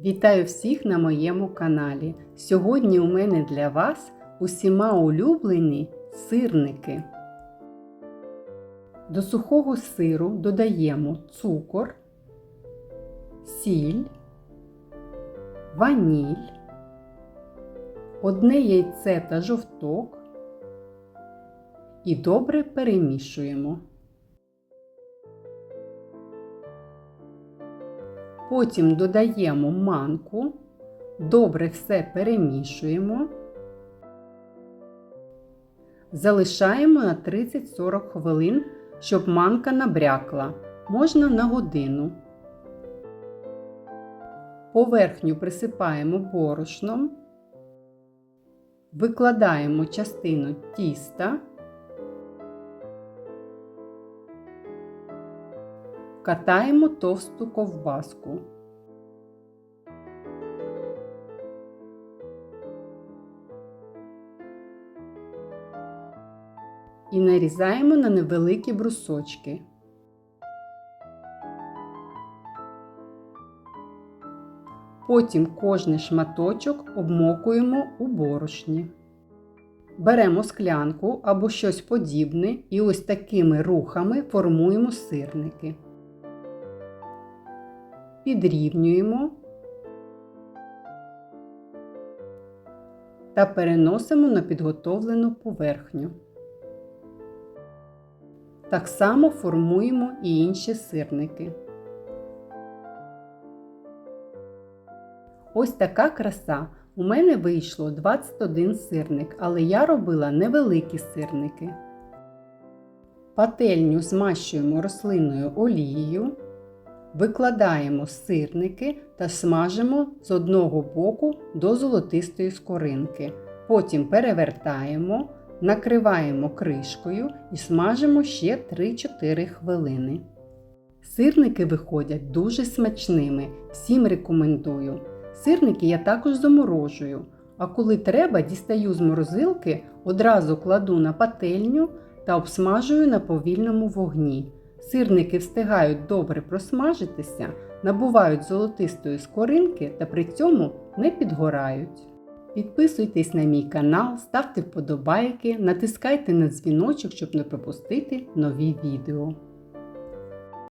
Вітаю всіх на моєму каналі. Сьогодні у мене для вас усіма улюблені сирники. До сухого сиру додаємо цукор, сіль, ваніль, одне яйце та жовток і добре перемішуємо. Потім додаємо манку, добре все перемішуємо, залишаємо на 30-40 хвилин, щоб манка набрякла, можна на годину. Поверхню присипаємо борошном, викладаємо частину тіста. Катаємо товсту ковбаску. І нарізаємо на невеликі брусочки. Потім кожний шматочок обмокуємо у борошні. Беремо склянку або щось подібне і ось такими рухами формуємо сирники підрівнюємо та переносимо на підготовлену поверхню. Так само формуємо і інші сирники. Ось така краса. У мене вийшло 21 сирник, але я робила невеликі сирники. Пательню змащуємо рослинною олією. Викладаємо сирники та смажимо з одного боку до золотистої скоринки. Потім перевертаємо, накриваємо кришкою і смажимо ще 3-4 хвилини. Сирники виходять дуже смачними, всім рекомендую. Сирники я також заморожую, а коли треба, дістаю з морозилки, одразу кладу на пательню та обсмажую на повільному вогні. Сирники встигають добре просмажитися, набувають золотистої скоринки та при цьому не підгорають. Підписуйтесь на мій канал, ставте вподобайки, натискайте на дзвіночок, щоб не пропустити нові відео.